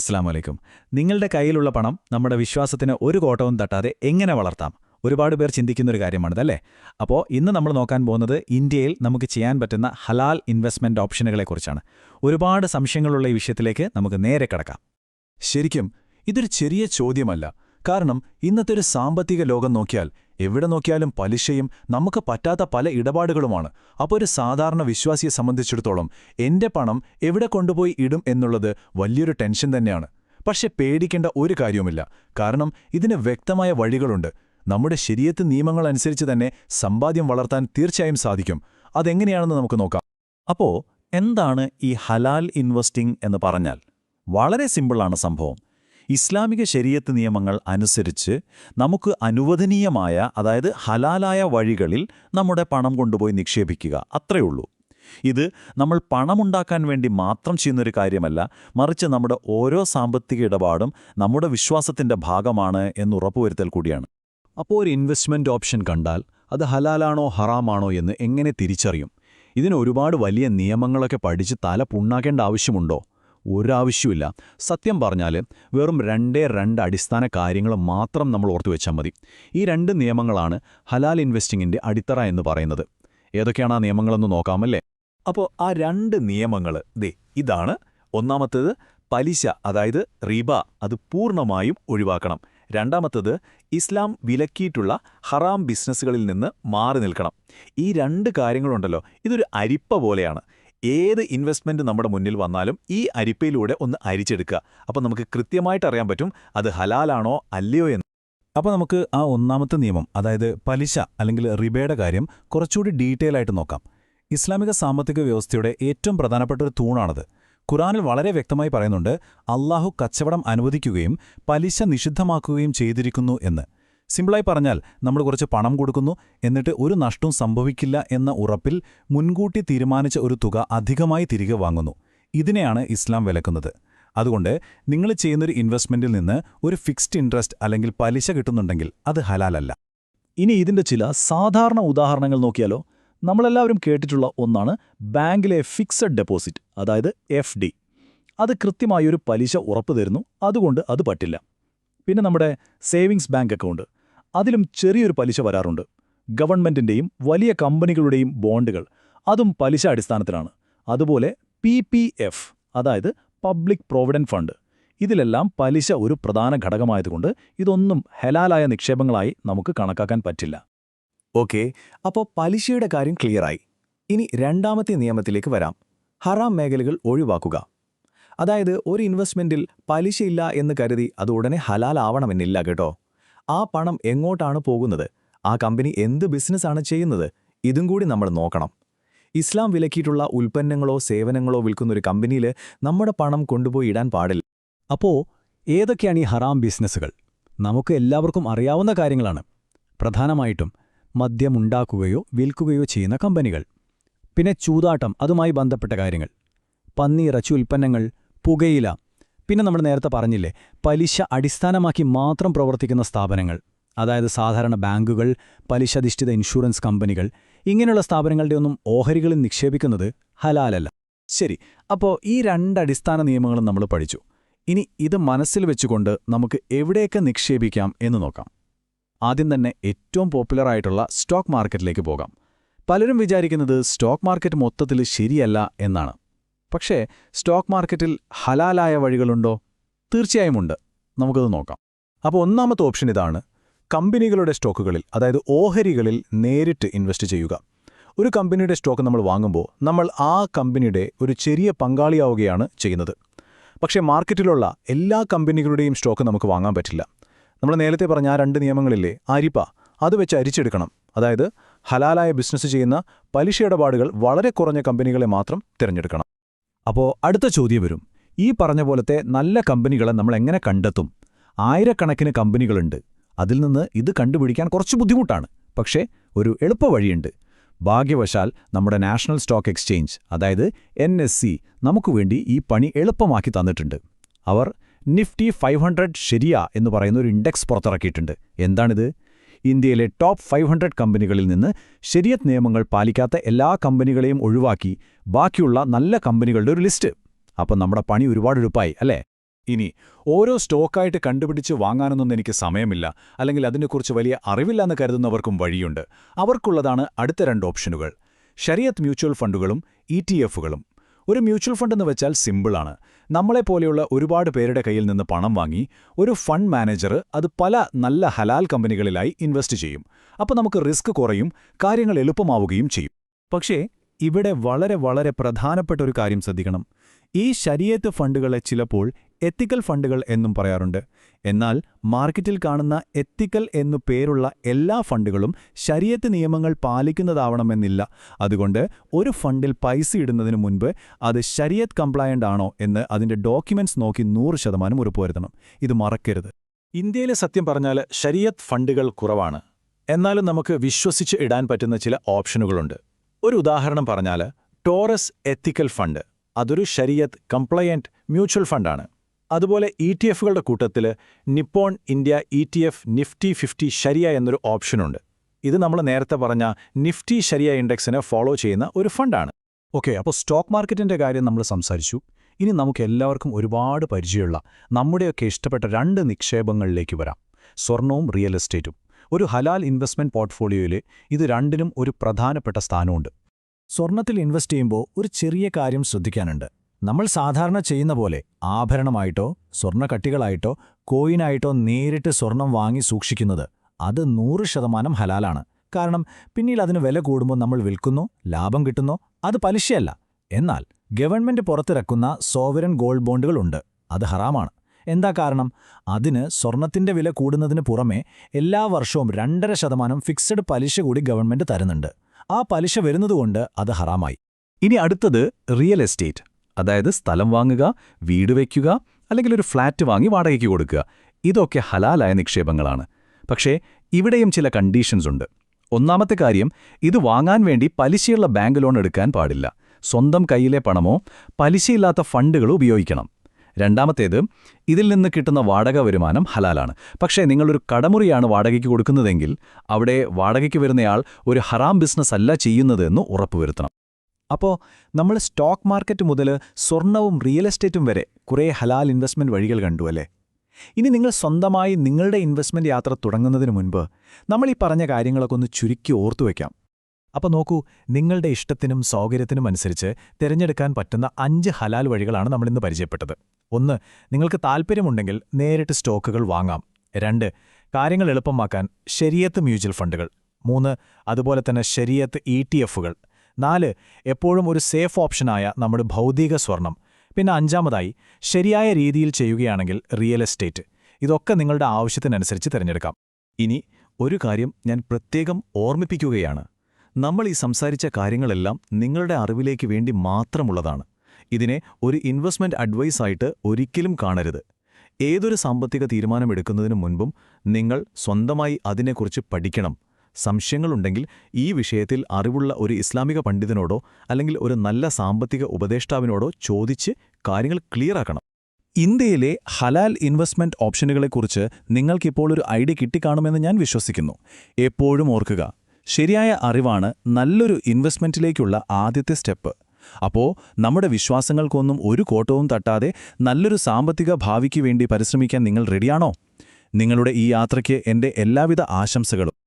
അസ്സാം വലൈക്കും നിങ്ങളുടെ കയ്യിലുള്ള പണം നമ്മുടെ വിശ്വാസത്തിന് ഒരു കോട്ടവും തട്ടാതെ എങ്ങനെ വളർത്താം? ഒരുപാട് പേർ ചിന്തിക്കുന്ന ഒരു കാര്യമാണിതല്ലേ? അപ്പോൾ ഇന്ന് നമ്മൾ നോക്കാൻ പോകുന്നത് ഇന്ത്യയിൽ നമുക്ക് ചെയ്യാൻ പറ്റുന്ന ഹലാൽ ഇൻവെസ്റ്റ്മെന്റ് ഓപ്ഷനുകളെക്കുറിച്ചാണ് ഒരുപാട് സംശയങ്ങളുള്ള ഈ വിഷയത്തിലേക്ക് നമുക്ക് നേരെ കിടക്കാം. ശരിക്കും ഇതൊരു ചെറിയ ചോദ്യമല്ല. കാരണം ഇന്നത്തെ ഒരു സാമ്പത്തിക ലോകം നോക്കിയാൽ എവിടെ നോക്കിയാലും പലിശയും നമുക്ക് പറ്റാത്ത പല ഇടപാടുകളുമാണ്. അപ്പോൾ ഒരു സാധാരണ വിശ്വാസിയെ സംബന്ധിച്ചിടത്തോളം എന്റെ പണം എവിടെ കൊണ്ടുപോയി ഇടും എന്നുള്ളത് വലിയൊരു ടെൻഷൻ തന്നെയാണ്. പക്ഷെ പേടിക്കേണ്ട ഒരു കാര്യവുമില്ല. കാരണം ഇതിന് വ്യക്തമായ വഴികളുണ്ട്. നമ്മുടെ ശരിയത്ത് നിയമങ്ങളനുസരിച്ച് തന്നെ സമ്പാദ്യം വളർത്താൻ തീർച്ചയായും സാധിക്കും. അതെങ്ങനെയാണെന്ന് നമുക്ക് നോക്കാം. അപ്പോൾ എന്താണ് ഈ ഹലാൽ ഇൻവെസ്റ്റിംഗ് എന്ന് പറഞ്ഞാൽ? വളരെ സിമ്പിളാണ് സംഭവം. ഇസ്ലാമിക ശരീരത്ത് നിയമങ്ങൾ അനുസരിച്ച് നമുക്ക് അനുവദനീയമായ അതായത് ഹലാലായ വഴികളിൽ നമ്മുടെ പണം കൊണ്ടുപോയി നിക്ഷേപിക്കുക. അത്രയുള്ളൂ ഇത് നമ്മൾ പണമുണ്ടാക്കാൻ വേണ്ടി മാത്രം ചെയ്യുന്നൊരു കാര്യമല്ല മറിച്ച് നമ്മുടെ ഓരോ സാമ്പത്തിക ഇടപാടും നമ്മുടെ വിശ്വാസത്തിന്റെ ഭാഗമാണ് എന്ന് ഉറപ്പുവരുത്തൽ കൂടിയാണ്. അപ്പോൾ ഒരു ഇൻവെസ്റ്റ്മെന്റ് ഓപ്ഷൻ കണ്ടാൽ അത് ഹലാലാണോ ഹറാമാണോ എന്ന് എങ്ങനെ തിരിച്ചറിയും? ഇതിന് ഒരുപാട് വലിയ നിയമങ്ങളൊക്കെ പഠിച്ച് തല പുണ്ണാക്കേണ്ട ആവശ്യമുണ്ടോ? ഒരാവശ്യമില്ല സത്യം പറഞ്ഞാൽ വെറും രണ്ടേ രണ്ട് അടിസ്ഥാന കാര്യങ്ങൾ മാത്രം നമ്മൾ ഓർത്തു വെച്ചാൽ മതി. ഈ രണ്ട് നിയമങ്ങളാണ് ഹലാൽ ഇൻവെസ്റ്റിങ്ങിന്റെ അടിത്തറ എന്ന് പറയുന്നത്. ഏതൊക്കെയാണ് ആ നിയമങ്ങളെന്ന് നോക്കാമല്ലേ? അപ്പോൾ ആ രണ്ട് നിയമങ്ങൾ ദേ ഇതാണ്. ഒന്നാമത്തേത് പലിശ അതായത് റീബ അത് പൂർണമായും ഒഴിവാക്കണം. രണ്ടാമത്തത് ഇസ്ലാം വിലക്കിയിട്ടുള്ള ഹറാം ബിസിനസ്സുകളിൽ നിന്ന് മാറി നിൽക്കണം. ഈ രണ്ട് കാര്യങ്ങളുണ്ടല്ലോ ഇതൊരു അരിപ്പ പോലെയാണ്. ഏത് ഇൻവെസ്റ്റ്മെന്റ് നമ്മുടെ മുന്നിൽ വന്നാലും ഈ അരിപ്പയിലൂടെ ഒന്ന് അരിച്ചെടുക്കുക. അപ്പോൾ നമുക്ക് കൃത്യമായിട്ട് അറിയാൻ പറ്റും അത് ഹലാലാണോ അല്ലയോ എന്ന്. അപ്പോൾ നമുക്ക് ആ ഒന്നാമത്തെ നിയമം അതായത് പലിശ അല്ലെങ്കിൽ റിബയുടെ കാര്യം കുറച്ചുകൂടി ഡീറ്റെയിൽ ആയിട്ട് നോക്കാം. ഇസ്ലാമിക സാമ്പത്തിക വ്യവസ്ഥയുടെ ഏറ്റവും പ്രധാനപ്പെട്ട ഒരു തൂണാണത്. ഖുറാനിൽ വളരെ വ്യക്തമായി പറയുന്നുണ്ട് അള്ളാഹു കച്ചവടം അനുവദിക്കുകയും പലിശ നിഷിദ്ധമാക്കുകയും ചെയ്തിരിക്കുന്നു എന്ന്. സിമ്പിളായി പറഞ്ഞാൽ നമ്മൾ കുറച്ച് പണം കൊടുക്കുന്നു എന്നിട്ട് ഒരു നഷ്ടവും സംഭവിക്കില്ല എന്ന ഉറപ്പിൽ മുൻകൂട്ടി തീരുമാനിച്ച ഒരു തുക അധികമായി തിരികെ വാങ്ങുന്നു. ഇതിനെയാണ് ഇസ്ലാം വിലക്കുന്നത്. അതുകൊണ്ട് നിങ്ങൾ ചെയ്യുന്നൊരു ഇൻവെസ്റ്റ്മെന്റിൽ നിന്ന് ഒരു ഫിക്സ്ഡ് ഇൻട്രസ്റ്റ് അല്ലെങ്കിൽ പലിശ കിട്ടുന്നുണ്ടെങ്കിൽ അത് ഹലാലല്ല. ഇനി ഇതിന്റെ ചില സാധാരണ ഉദാഹരണങ്ങൾ നോക്കിയാലോ? നമ്മളെല്ലാവരും കേട്ടിട്ടുള്ള ഒന്നാണ് ബാങ്കിലെ ഫിക്സഡ് ഡെപ്പോസിറ്റ് അതായത് എഫ് ഡി അത് കൃത്യമായൊരു പലിശ ഉറപ്പ് തരുന്നു അതുകൊണ്ട് അത് പറ്റില്ല. പിന്നെ നമ്മുടെ സേവിങ്സ് ബാങ്ക് അക്കൗണ്ട്. അതിലും ചെറിയൊരു പലിശ വരാറുണ്ട്. ഗവൺമെന്റിന്റെയും വലിയ കമ്പനികളുടെയും ബോണ്ടുകൾ അതും പലിശ അടിസ്ഥാനത്തിലാണ്. അതുപോലെ പി പി എഫ് അതായത് പബ്ലിക് പ്രോവിഡന്റ് ഫണ്ട് ഇതിലെല്ലാം പലിശ ഒരു പ്രധാന ഘടകമായതുകൊണ്ട് ഇതൊന്നും ഹലാലായ നിക്ഷേപങ്ങളായി നമുക്ക് കണക്കാക്കാൻ പറ്റില്ല. ഓക്കെ അപ്പോൾ പലിശയുടെ കാര്യം ക്ലിയറായി. ഇനി രണ്ടാമത്തെ നിയമത്തിലേക്ക് വരാം. ഹറാം മേഖലകൾ ഒഴിവാക്കുക. അതായത് ഒരു ഇൻവെസ്റ്റ്മെന്റിൽ പലിശയില്ല എന്ന് കരുതി അത് ഉടനെ ഹലാലാവണമെന്നില്ല കേട്ടോ. ആ പണം എങ്ങോട്ടാണ് പോകുന്നത്? ആ കമ്പനി എന്ത് ബിസിനസ്സാണ് ചെയ്യുന്നത്? ഇതും കൂടി നമ്മൾ നോക്കണം. ഇസ്ലാം വിലക്കിയിട്ടുള്ള ഉൽപ്പന്നങ്ങളോ സേവനങ്ങളോ വിൽക്കുന്ന ഒരു കമ്പനിയിൽ നമ്മുടെ പണം കൊണ്ടുപോയി ഇടാൻ പാടില്ല. അപ്പോൾ ഏതൊക്കെയാണ് ഈ ഹറാം ബിസിനസ്സുകൾ? നമുക്ക് എല്ലാവർക്കും അറിയാവുന്ന കാര്യങ്ങളാണ്. പ്രധാനമായിട്ടും മദ്യമുണ്ടാക്കുകയോ വിൽക്കുകയോ ചെയ്യുന്ന കമ്പനികൾ. പിന്നെ ചൂതാട്ടം അതുമായി ബന്ധപ്പെട്ട കാര്യങ്ങൾ. പന്നിയിറച്ചി ഉൽപ്പന്നങ്ങൾ പുകയില പിന്നെ നമ്മൾ നേരത്തെ പറഞ്ഞില്ലേ പലിശ അടിസ്ഥാനമാക്കി മാത്രം പ്രവർത്തിക്കുന്ന സ്ഥാപനങ്ങൾ അതായത് സാധാരണ ബാങ്കുകൾ പലിശധിഷ്ഠിത ഇൻഷുറൻസ് കമ്പനികൾ ഇങ്ങനെയുള്ള സ്ഥാപനങ്ങളുടെ ഒന്നും ഓഹരികളിൽ നിക്ഷേപിക്കുന്നത് ഹലാലല്ല. ശരി അപ്പോൾ ഈ രണ്ട് അടിസ്ഥാന നിയമങ്ങളും നമ്മൾ പഠിച്ചു. ഇനി ഇത് മനസ്സിൽ വെച്ചുകൊണ്ട് നമുക്ക് എവിടെയൊക്കെ നിക്ഷേപിക്കാം എന്ന് നോക്കാം. ആദ്യം തന്നെ ഏറ്റവും പോപ്പുലറായിട്ടുള്ള സ്റ്റോക്ക് മാർക്കറ്റിലേക്ക് പോകാം. പലരും വിചാരിക്കുന്നത് സ്റ്റോക്ക് മാർക്കറ്റ് മൊത്തത്തിൽ ശരിയല്ല എന്നാണ്. പക്ഷേ സ്റ്റോക്ക് മാർക്കറ്റിൽ ഹലാലായ വഴികളുണ്ടോ? തീർച്ചയായും ഉണ്ട്. നമുക്കത് നോക്കാം. അപ്പോൾ ഒന്നാമത്തെ ഓപ്ഷൻ ഇതാണ് കമ്പനികളുടെ സ്റ്റോക്കുകളിൽ അതായത് ഓഹരികളിൽ നേരിട്ട് ഇൻവെസ്റ്റ് ചെയ്യുക. ഒരു കമ്പനിയുടെ സ്റ്റോക്ക് നമ്മൾ വാങ്ങുമ്പോൾ നമ്മൾ ആ കമ്പനിയുടെ ഒരു ചെറിയ പങ്കാളിയാവുകയാണ് ചെയ്യുന്നത്. പക്ഷേ മാർക്കറ്റിലുള്ള എല്ലാ കമ്പനികളുടെയും സ്റ്റോക്ക് നമുക്ക് വാങ്ങാൻ പറ്റില്ല. നമ്മൾ നേരത്തെ പറഞ്ഞ ആ രണ്ട് നിയമങ്ങളില്ലേ അരിപ്പ അത് വെച്ച് അരിച്ചെടുക്കണം. അതായത് ഹലാലായ ബിസിനസ് ചെയ്യുന്ന പലിശ ഇടപാടുകൾ വളരെ കുറഞ്ഞ കമ്പനികളെ മാത്രം തിരഞ്ഞെടുക്കണം. അപ്പോൾ അടുത്ത ചോദ്യം വരും. ഈ പറഞ്ഞ പോലത്തെ നല്ല കമ്പനികളെ നമ്മൾ എങ്ങനെ കണ്ടെത്തും? ആയിരക്കണക്കിന് കമ്പനികളുണ്ട്. അതിൽ നിന്ന് ഇത് കണ്ടുപിടിക്കാൻ കുറച്ച് ബുദ്ധിമുട്ടാണ്. പക്ഷേ ഒരു എളുപ്പ വഴിയുണ്ട്. ഭാഗ്യവശാൽ നമ്മുടെ നാഷണൽ സ്റ്റോക്ക് എക്സ്ചേഞ്ച് അതായത് എൻ നമുക്ക് വേണ്ടി ഈ പണി എളുപ്പമാക്കി തന്നിട്ടുണ്ട്. അവർ നിഫ്റ്റി ഫൈവ് ഹൺഡ്രഡ് ശരിയ എന്ന് പറയുന്ന ഒരു ഇൻഡെക്സ് പുറത്തിറക്കിയിട്ടുണ്ട്. എന്താണിത്? ഇന്ത്യയിലെ ടോപ്പ് ഫൈവ് കമ്പനികളിൽ നിന്ന് ശരിയത് നിയമങ്ങൾ പാലിക്കാത്ത എല്ലാ കമ്പനികളെയും ഒഴിവാക്കി ബാക്കിയുള്ള നല്ല കമ്പനികളുടെ ഒരു ലിസ്റ്റ്. അപ്പം നമ്മുടെ പണി ഒരുപാട് എളുപ്പമായി അല്ലേ? ഇനി ഓരോ സ്റ്റോക്കായിട്ട് കണ്ടുപിടിച്ച് വാങ്ങാനൊന്നും എനിക്ക് സമയമില്ല അല്ലെങ്കിൽ അതിനെക്കുറിച്ച് വലിയ അറിവില്ലെന്ന് കരുതുന്നവർക്കും വഴിയുണ്ട്. അവർക്കുള്ളതാണ് അടുത്ത രണ്ട് ഓപ്ഷനുകൾ. ഷരിയത്ത് മ്യൂച്വൽ ഫണ്ടുകളും ഇ എഫുകളും ഒരു മ്യൂച്വൽ ഫണ്ട് എന്ന് വെച്ചാൽ സിമ്പിളാണ്. നമ്മളെപ്പോലെയുള്ള ഒരുപാട് പേരുടെ കയ്യിൽ നിന്ന് പണം വാങ്ങി ഒരു ഫണ്ട് മാനേജർ അത് പല നല്ല ഹലാൽ കമ്പനികളിലായി ഇൻവെസ്റ്റ് ചെയ്യും. അപ്പോൾ നമുക്ക് റിസ്ക് കുറയും കാര്യങ്ങൾ എളുപ്പമാവുകയും ചെയ്യും. പക്ഷേ ഇവിടെ വളരെ വളരെ പ്രധാനപ്പെട്ട ഒരു കാര്യം ശ്രദ്ധിക്കണം. ഈ ശരീരത്ത് ഫണ്ടുകളെ ചിലപ്പോൾ എത്തിക്കൽ ഫണ്ടുകൾ എന്നും പറയാറുണ്ട്. എന്നാൽ മാർക്കറ്റിൽ കാണുന്ന എത്തിക്കൽ എന്നു പേരുള്ള എല്ലാ ഫണ്ടുകളും ശരീരത്ത് നിയമങ്ങൾ പാലിക്കുന്നതാവണമെന്നില്ല. അതുകൊണ്ട് ഒരു ഫണ്ടിൽ പൈസ ഇടുന്നതിന് മുൻപ് അത് ശരീരത്ത് കംപ്ലയന്റ് ആണോ എന്ന് അതിന്റെ ഡോക്യുമെന്റ്സ് നോക്കി നൂറ് ശതമാനം ഉറപ്പുവരുത്തണം. ഇത് മറക്കരുത്. ഇന്ത്യയിലെ സത്യം പറഞ്ഞാൽ ശരിയത്ത് ഫണ്ടുകൾ കുറവാണ്. എന്നാലും നമുക്ക് വിശ്വസിച്ച് ഇടാൻ പറ്റുന്ന ചില ഓപ്ഷനുകളുണ്ട്. ഒരു ഉദാഹരണം പറഞ്ഞാൽ ടോറസ് എത്തിക്കൽ ഫണ്ട്. അതൊരു ശരിയത്ത് കംപ്ലയന്റ് മ്യൂച്വൽ ഫണ്ടാണ്. അതുപോലെ ഇ ടി എഫുകളുടെ കൂട്ടത്തിൽ Nippon India E T F Nifty fifty ശരിയ എന്നൊരു ഓപ്ഷനുണ്ട്. ഇത് നമ്മൾ നേരത്തെ പറഞ്ഞ നിഫ്റ്റി ശരിയ ഇൻഡെക്സിനെ ഫോളോ ചെയ്യുന്ന ഒരു ഫണ്ടാണ്. ഓക്കെ അപ്പോൾ സ്റ്റോക്ക് മാർക്കറ്റിന്റെ കാര്യം നമ്മൾ സംസാരിച്ചു. ഇനി നമുക്ക് എല്ലാവർക്കും ഒരുപാട് പരിചയമുള്ള നമ്മുടെയൊക്കെ ഇഷ്ടപ്പെട്ട രണ്ട് നിക്ഷേപങ്ങളിലേക്ക് വരാം. സ്വർണവും റിയൽ എസ്റ്റേറ്റും. ഒരു ഹലാൽ ഇൻവെസ്റ്റ്മെന്റ് പോർട്ട്ഫോളിയോയിൽ ഇത് രണ്ടിനും ഒരു പ്രധാനപ്പെട്ട സ്ഥാനമുണ്ട്. സ്വർണത്തിൽ ഇൻവെസ്റ്റ് ചെയ്യുമ്പോൾ ഒരു ചെറിയ കാര്യം ശ്രദ്ധിക്കാനുണ്ട്. നമ്മൾ സാധാരണ ചെയ്യുന്ന പോലെ ആഭരണമായിട്ടോ സ്വർണക്കട്ടികളായിട്ടോ കോയിനായിട്ടോ നേരിട്ട് സ്വർണം വാങ്ങി സൂക്ഷിക്കുന്നത് അത് നൂറ് ശതമാനം ഹലാലാണ്. കാരണം പിന്നീട് അതിന് വില കൂടുമ്പോൾ നമ്മൾ വിൽക്കുന്നു ലാഭം കിട്ടുന്നു അത് പലിശയല്ല. എന്നാൽ ഗവൺമെന്റ് പുറത്തിറക്കുന്ന സോവരൻ ഗോൾഡ് ബോണ്ടുകളുണ്ട് അത് ഹറാമാണ്. എന്താ കാരണം? അതിന് സ്വർണത്തിന്റെ വില കൂടുന്നതിന് പുറമെ എല്ലാ വർഷവും രണ്ടര ശതമാനം ഫിക്സഡ് പലിശ കൂടി ഗവൺമെന്റ് തരുന്നുണ്ട്. ആ പലിശ വരുന്നതുകൊണ്ട് അത് ഹറാമായി. ഇനി അടുത്തത് റിയൽ എസ്റ്റേറ്റ്. അതായത് സ്ഥലം വാങ്ങുക വീട് വയ്ക്കുക അല്ലെങ്കിൽ ഒരു ഫ്ലാറ്റ് വാങ്ങി വാടകയ്ക്ക് കൊടുക്കുക. ഇതൊക്കെ ഹലാലായ നിക്ഷേപങ്ങളാണ്. പക്ഷേ ഇവിടെയും ചില കണ്ടീഷൻസ് ഉണ്ട്. ഒന്നാമത്തെ കാര്യം ഇത് വാങ്ങാൻ വേണ്ടി പലിശയുള്ള ബാങ്ക് ലോൺ എടുക്കാൻ പാടില്ല. സ്വന്തം കയ്യിലെ പണമോ പലിശയില്ലാത്ത ഫണ്ടുകളോ ഉപയോഗിക്കണം. രണ്ടാമത്തേത് ഇതിൽ നിന്ന് കിട്ടുന്ന വാടക വരുമാനം ഹലാലാണ്. പക്ഷേ നിങ്ങളൊരു കടമുറിയാണ് വാടകയ്ക്ക് കൊടുക്കുന്നതെങ്കിൽ അവിടെ വാടകയ്ക്ക് വരുന്നയാൾ ഒരു ഹറാം ബിസിനസ് അല്ല ചെയ്യുന്നതെന്ന് ഉറപ്പുവരുത്തണം. അപ്പോൾ നമ്മൾ സ്റ്റോക്ക് മാർക്കറ്റ് മുതൽ സ്വർണവും റിയൽ എസ്റ്റേറ്റും വരെ കുറേ ഹലാൽ ഇൻവെസ്റ്റ്മെന്റ് വഴികൾ കണ്ടു അല്ലേ? ഇനി നിങ്ങൾ സ്വന്തമായി നിങ്ങളുടെ ഇൻവെസ്റ്റ്മെന്റ് യാത്ര തുടങ്ങുന്നതിന് മുൻപ് നമ്മൾ ഈ പറഞ്ഞ കാര്യങ്ങളൊക്കെ ഒന്ന് ചുരുക്കി ഓർത്തു ഓർത്തുവെക്കാം അപ്പോൾ നോക്കൂ നിങ്ങളുടെ ഇഷ്ടത്തിനും സൗകര്യത്തിനും അനുസരിച്ച് തിരഞ്ഞെടുക്കാൻ പറ്റുന്ന അഞ്ച് ഹലാൽ വഴികളാണ് നമ്മളിന്ന് പരിചയപ്പെട്ടത്. ഒന്ന് നിങ്ങൾക്ക് താൽപ്പര്യമുണ്ടെങ്കിൽ നേരിട്ട് സ്റ്റോക്കുകൾ വാങ്ങാം. രണ്ട് കാര്യങ്ങൾ എളുപ്പമാക്കാൻ ശരിയത്ത് മ്യൂച്വൽ ഫണ്ടുകൾ. മൂന്ന് അതുപോലെ തന്നെ ശരിയത്ത് ഇ ടി എഫുകൾ നാല് എപ്പോഴും ഒരു സേഫ് ഓപ്ഷനായ നമ്മുടെ ഭൗതിക സ്വർണം. പിന്നെ അഞ്ചാമതായി ശരിയായ രീതിയിൽ ചെയ്യുകയാണെങ്കിൽ റിയൽ എസ്റ്റേറ്റ്. ഇതൊക്കെ നിങ്ങളുടെ ആവശ്യത്തിനനുസരിച്ച് തിരഞ്ഞെടുക്കാം. ഇനി ഒരു കാര്യം ഞാൻ പ്രത്യേകം ഓർമ്മിപ്പിക്കുകയാണ്. നമ്മൾ ഈ സംസാരിച്ച കാര്യങ്ങളെല്ലാം നിങ്ങളുടെ അറിവിലേക്ക് വേണ്ടി മാത്രമുള്ളതാണ്. ഇതിനെ ഒരു ഇൻവെസ്റ്റ്മെന്റ് അഡ്വൈസായിട്ട് ഒരിക്കലും കാണരുത്. ഏതൊരു സാമ്പത്തിക തീരുമാനമെടുക്കുന്നതിനു മുൻപും നിങ്ങൾ സ്വന്തമായി അതിനെക്കുറിച്ച് പഠിക്കണം. സംശയങ്ങളുണ്ടെങ്കിൽ ഈ വിഷയത്തിൽ അറിവുള്ള ഒരു ഇസ്ലാമിക പണ്ഡിതനോടോ അല്ലെങ്കിൽ ഒരു നല്ല സാമ്പത്തിക ഉപദേഷ്ടാവിനോടോ ചോദിച്ച് കാര്യങ്ങൾ ക്ലിയറാക്കണം. ഇന്ത്യയിലെ ഹലാൽ ഇൻവെസ്റ്റ്മെന്റ് ഓപ്ഷനുകളെക്കുറിച്ച് നിങ്ങൾക്കിപ്പോൾ ഒരു ഐഡിയ കിട്ടിക്കാണുമെന്ന് ഞാൻ വിശ്വസിക്കുന്നു. എപ്പോഴും ഓർക്കുക ശരിയായ അറിവാണ് നല്ലൊരു ഇൻവെസ്റ്റ്മെന്റിലേക്കുള്ള ആദ്യത്തെ സ്റ്റെപ്പ്. അപ്പോൾ നമ്മുടെ വിശ്വാസങ്ങൾക്കൊന്നും ഒരു കോട്ടവും തട്ടാതെ നല്ലൊരു സാമ്പത്തിക ഭാവിക്ക് വേണ്ടി പരിശ്രമിക്കാൻ നിങ്ങൾ റെഡിയാണോ? നിങ്ങളുടെ ഈ യാത്രയ്ക്ക് എന്റെ എല്ലാവിധ ആശംസകളും.